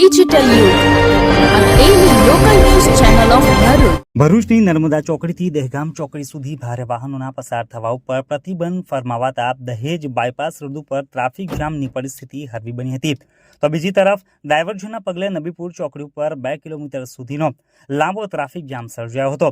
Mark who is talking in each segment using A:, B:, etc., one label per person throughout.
A: Digital.
B: ભરૂચની નર્મદા ચોકડીથી દહેગામ ચોકડી સુધી ભારે વાહનોના પસાર થવા ઉપર પ્રતિબંધ ફરમાવાતા દહેજ બાયપાસ રોડ ઉપર ટ્રાફિક જામની પરિસ્થિતિ હરવી બની હતી. તો બીજી તરફ, ડાયવર્ઝનના પગલે નબીપુર ચોકડી ઉપર બે કિલોમીટર સુધીનો લાંબો ટ્રાફિક જામ સર્જાયો હતો.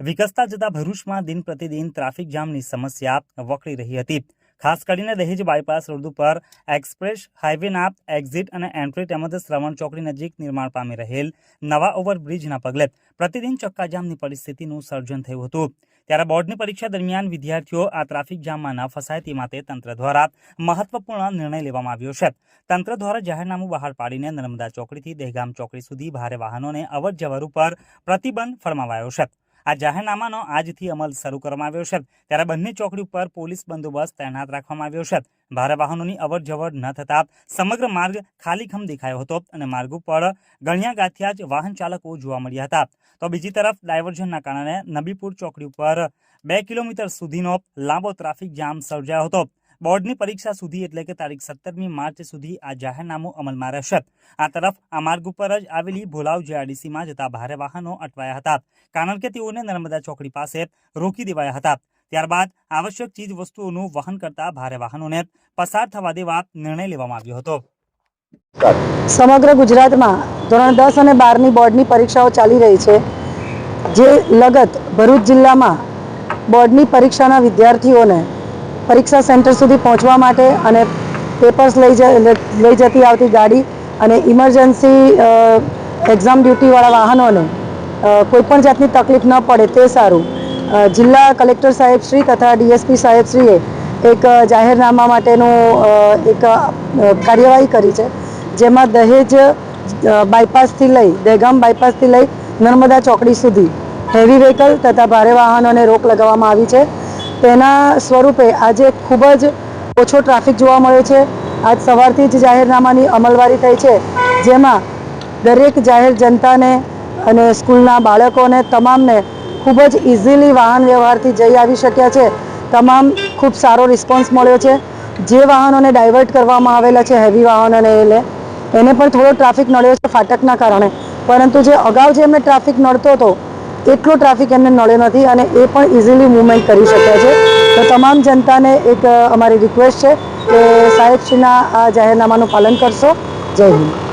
B: વિકસતા જતા ભરૂચમાં દિન પ્રતિદિન ટ્રાફિક જામની સમસ્યા વકરી રહી હતી. ખાસ કરીને દહેજ બાયપાસ રોડ ઉપર એક્સપ્રેસ હાઈવેના એક્ઝિટ અને એન્ટ્રી તેમજ શ્રવણ ચોકડી નજીક નિર્માણ પામી રહેલ નવા ઓવરબ્રિજના પગલે પ્રતિદિન ચક્કાજામની પરિસ્થિતિનું સર્જન થયું હતું. ત્યારે બોર્ડની પરીક્ષા દરમિયાન વિદ્યાર્થીઓ આ ટ્રાફિક જામમાં ન ફસાય તે માટે તંત્ર દ્વારા મહત્વપૂર્ણ નિર્ણય લેવામાં આવ્યો છે. તંત્ર દ્વારા જાહેરનામું બહાર પાડીને નર્મદા ચોકડીથી દહેગામ ચોકડી સુધી ભારે વાહનોને અવર જવર ઉપર પ્રતિબંધ ફરમાવાયો છે. આ જાહેરનામાનો આજથી અમલ શરૂ કરવામાં આવ્યો છે. ત્યારે બંને ચોકડી ઉપર પોલીસ બંદોબસ્ત તૈનાત રાખવામાં આવ્યો છે. ભારે વાહનોની અવર જવર ન થતા સમગ્ર માર્ગ ખાલીખમ દેખાયો હતો અને માર્ગ ઉપર ગણ્યા ગાંઠ્યા જ વાહન ચાલકો જોવા મળ્યા હતા. તો બીજી તરફ ડાયવર્ઝનના કારણે નબીપુર ચોકડી ઉપર બે કિલોમીટર સુધીનો લાંબો ટ્રાફિક જામ સર્જાયો હતો. બોર્ડની પરીક્ષા સુધી, એટલે કે તારીખ સત્તરમી માર્ચ સુધી આ જાહેરનામું અમલમાં રહેશે. આ તરફ આ માર્ગ ઉપર જ આવેલી ભોલાવ જેઆરડીસીમાં જતા ભારે વાહનો અટવાયા હતા, કારણ કે તેઓને નર્મદા ચોકડી પાસે રોકી દેવાયા હતા. ત્યારબાદ આવશ્યક ચીજ વસ્તુઓનું વહન કરતા ભારે વાહનોને પસાર થવા દેવા નિર્ણય લેવામાં આવ્યો હતો.
C: સમગ્ર ગુજરાતમાં ધોરણ દસ અને બારની બોર્ડની પરીક્ષાઓ ચાલી રહી છે, જે લગત ભરૂચ જિલ્લામાં બોર્ડની પરીક્ષાના વિદ્યાર્થીઓને પરીક્ષા સેન્ટર સુધી પહોંચવા માટે અને પેપર્સ લઈ લઈ જતી આવતી ગાડી અને ઇમરજન્સી એક્ઝામ ડ્યુટીવાળા વાહનોને કોઈપણ જાતની તકલીફ ન પડે તે સારું. જિલ્લા કલેક્ટર સાહેબશ્રી તથા ડીએસપી સાહેબશ્રીએ એક જાહેરનામા માટેનું એક કાર્યવાહી કરી છે, જેમાં દહેજ બાયપાસથી લઈ, દહેગામ બાયપાસથી લઈ નર્મદા ચોકડી સુધી હેવી વ્હીકલ તથા ભારે વાહનોને રોક લગાવવામાં આવી છે. તેના સ્વરૂપે આજે ખૂબ જ ઓછો ટ્રાફિક જોવા મળ્યો છે. આજ સવારથી જ જાહેરનામાની અમલવારી થઈ છે, જેમાં દરેક જાહેર જનતાને અને સ્કૂલના બાળકોને તમામને ખૂબ જ ઇઝીલી વાહન વ્યવહારથી જઈ આવી શક્યા છે. તમામ ખૂબ સારો રિસ્પોન્સ મળ્યો છે. જે વાહનોને ડાયવર્ટ કરવામાં આવેલા છે, હેવી વાહનોને એટલે એને પણ થોડો ટ્રાફિક નડ્યો છે ફાટકના કારણે. પરંતુ જે અગાઉ જે એમને ટ્રાફિક નડતો હતો એટલો ટ્રાફિક એમને નડ્યો નથી અને એ પણ ઇઝીલી મુવમેન્ટ કરી શકે છે. તો તમામ જનતાને એક અમારી રિક્વેસ્ટ છે કે સાહેબશ્રીના આ જાહેરનામાનું પાલન કરશો. જય હિન્દ.